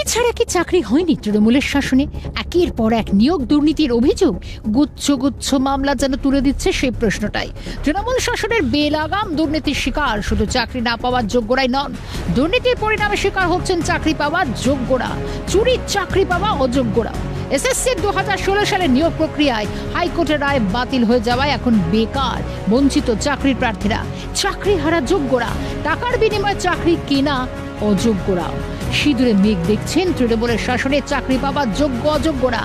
চুরি ছাড়া কি চাকরি হয়নি তৃণমূলের শাসনে? একের পর এক নিয়োগ দুর্নীতির অভিযোগ। গুচ্ছ গুচ্ছ মামলা যেন তুলে দিচ্ছে সেই প্রশ্নটাই। তৃণমূল শাসনের বেলাগাম দুর্নীতির শিকার। শুধু চাকরি না পাওয়ার যোগ্যরাই নন, দুর্নীতির পরিণামে শিকার হচ্ছেন চাকরি পাওয়ার যোগ্যরা। চুরির চাকরি পাওয়া অযোগ্যরা। এসএসসির দু হাজার ষোলো সালের নিয়োগ প্রক্রিয়ায় হাইকোর্টের রায় বাতিল হয়ে যাওয়ায় এখন বেকার, বঞ্চিত চাকরির প্রার্থীরা। চাকরি হারা যোগ্যরা। টাকার বিনিময়ে চাকরি কেনা অযোগ্যরাও সিঁদুরে মেঘ দেখছেন তৃণমূলের শাসনে চাকরি পাওয়ার যোগ্য অযোগ্যরা।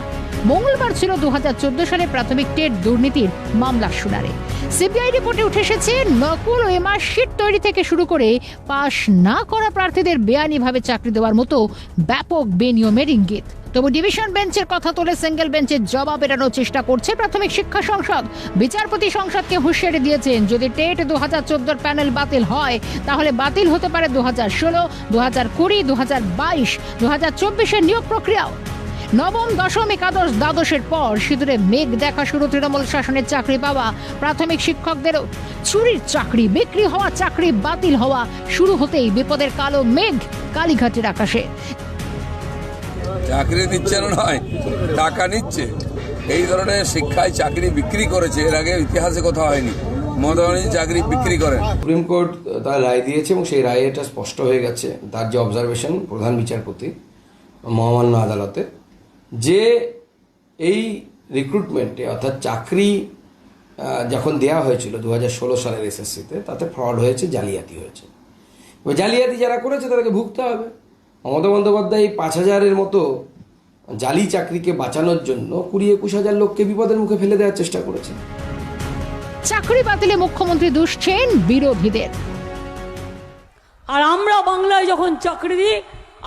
মঙ্গলবার ছিল দু হাজার চোদ্দ সালে প্রাথমিক টেট দুর্নীতির মামলা শুনারে সিবিআই রিপোর্টে উঠে এসেছে, নকল ও এমআর শিট তৈরি থেকে শুরু করে পাশ না করা প্রার্থীদের বেআইনিভাবে চাকরি দেওয়ার মতো ব্যাপক বেনিয়মের ইঙ্গিত। তবু ডিভিশন বেঞ্চের কথা তুলে সিঙ্গেল বেঞ্চের জবাব এড়ানোর চেষ্টা করছে প্রাথমিক শিক্ষা সংসদ। বিচারপতি সংসদকে হুঁশিয়ারি দিয়েছেন, যদি টেট দু হাজার চোদ্দোর প্যানেল বাতিল হয়, তাহলে বাতিল হতে পারে দু হাজার ষোলো দু হাজার কুড়ি দু হাজার বাইশ দু হাজার চব্বিশের নিয়োগ প্রক্রিয়াও। নবম, দশম, একাদশ, দ্বাদশের পর সিঁদুরে মেঘ দেখা শুরু, তৃণমূল শাসনের চাকরি পাওয়া প্রাথমিক শিক্ষকদেরও। চুরির চাকরি, বিক্রি হওয়া, চাকরি বাতিল হওয়া শুরু হতেই বিপদের কালো মেঘ কালীঘাটের আকাশে। চাকরি দিচ্ছে না নয়, টাকা নিচ্ছে। এই ধরনের শিক্ষায় চাকরি বিক্রি করেছে, এর আগে ইতিহাসে কোথাও হয়নি। মমতা চাকরি বিক্রি করেন। সুপ্রিম কোর্ট তার রায় দিয়েছে এবং সেই রায়ে এটা স্পষ্ট হয়ে গেছে, তার যে অবজারভেশন প্রধান বিচারপতি, মহামান্য আদালতে, যে এই রিক্রুটমেন্টে অর্থাৎ চাকরি যখন দেয়া হয়েছিল দু হাজার ষোলো সালের এসএসসিতে তাতে ফ্রড হয়েছে, জালিয়াতি হয়েছে। জালিয়াতি যারা করেছে, তাদেরকে ভুগতে হবে। মমতা বন্দ্যোপাধ্যায় এই পাঁচ হাজারের মতো জালি চাকরিকে বাঁচানোর জন্য কুড়ি একুশ হাজার লোককে বিপদের মুখে ফেলে দেওয়ার চেষ্টা করেছে চাকরি বাতিলে মুখ্যমন্ত্রী দুষছেন বিরোধীদের। আর আমরা বাংলায় যখন চাকরি দিই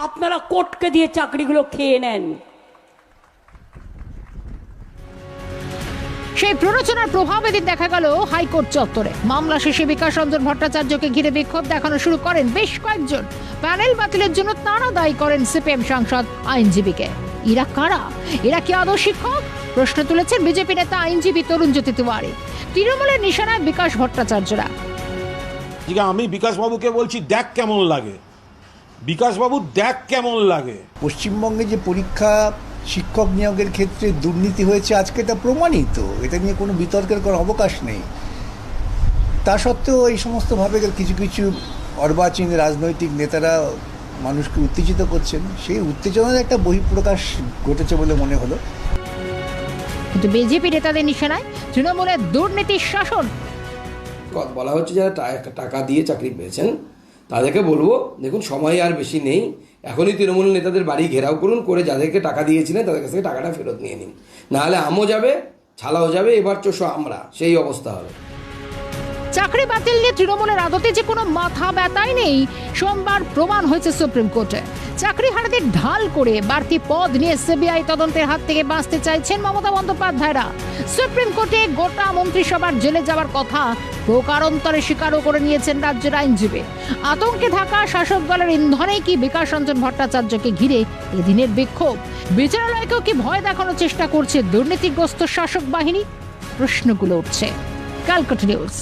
আপনারা কোর্টকে দিয়ে চাকরিগুলো খেয়ে নেন। সেই প্ররোচনার প্রভাব এদিন দেখা গেল হাইকোর্ট চত্বরে। মামলা শেষে বিকাশ রঞ্জন ভট্টাচার্যকে ঘিরে বিক্ষোভ দেখানো শুরু করেন বেশ কয়েকজন। প্যানেল বাতিলের জন্য তারা দায়ী করেন সিপিএম সাংসদ আইনজীবীকে। এরা কারা? এরা কি আদৌ শিক্ষক? প্রশ্ন তুলেছেন বিজেপি নেতা আইনজীবী তরুণ জ্যোতি তিওয়ারি। তৃণমূলের নিশানায় বিকাশ ভট্টাচার্যরা। আমি বিকাশবাবুকে বলছি দেখ কেমন লাগে। বিকাশবাবু দেখ কেমন লাগে। পশ্চিমবঙ্গে যে পরীক্ষা শিক্ষক নিয়োগের ক্ষেত্রে দুর্নীতি হয়েছে আজকে এটা প্রমাণিত। এটা নিয়ে কোনো বিতর্কের কোনো অবকাশ নেই। তা সত্ত্বেও এই সমস্তভাবে কিছু কিছু অর্বাচীন রাজনৈতিক নেতারা মানুষকে উত্তেজিত করছেন। সেই উত্তেজনার একটা বহিঃপ্রকাশ ঘটেছে বলে মনে হলো। কিন্তু বিজেপি নেতাদের নিশানায় তৃণমূলের দুর্নীতির শাসন। বলা হচ্ছে যারা টাকা দিয়ে চাকরি পেয়েছেন তাদেরকে বলব, দেখুন, সময় আর বেশি নেই। এখনই তৃণমূল নেতাদের বাড়ি ঘেরাও করুন, করে যাদেরকে টাকা দিয়েছিলেন, তাদের কাছ থেকে টাকাটা ফেরত নিয়ে নিন। নাহলে আমও যাবে, ছালাও যাবে, এবার চোষো আমরা, সেই অবস্থা হবে। চাকরি বাতিল নিয়ে তৃণমূলের আদতে যে কোনো মাথা ব্যথাই নেই, সোমবার প্রমাণ হয়েছে সুপ্রিম কোর্টে। চাকরি হারাদের ঢাল করে বাড়তি পদ নিয়ে সিবিআই তদন্তের হাত থেকে বাঁচতে চাইছেন মমতা বন্দ্যোপাধ্যায়রা। সুপ্রিম কোর্টে গোটা মন্ত্রিসভার জেলে যাওয়ার কথা প্রকারান্তরে স্বীকারও করে নিয়েছেন রাজ্যের আইনজীবী। আতঙ্কে থাকা শাসক দলের ইন্ধনেই কি বিকাশ রঞ্জন ভট্টাচার্যকে ঘিরে এদিনের বিক্ষোভ? বিচারালয়কেও কি ভয় দেখানোর চেষ্টা করছে দুর্নীতিগ্রস্ত শাসক বাহিনী? প্রশ্নগুলো উঠছে। ক্যালকাটা নিউজ।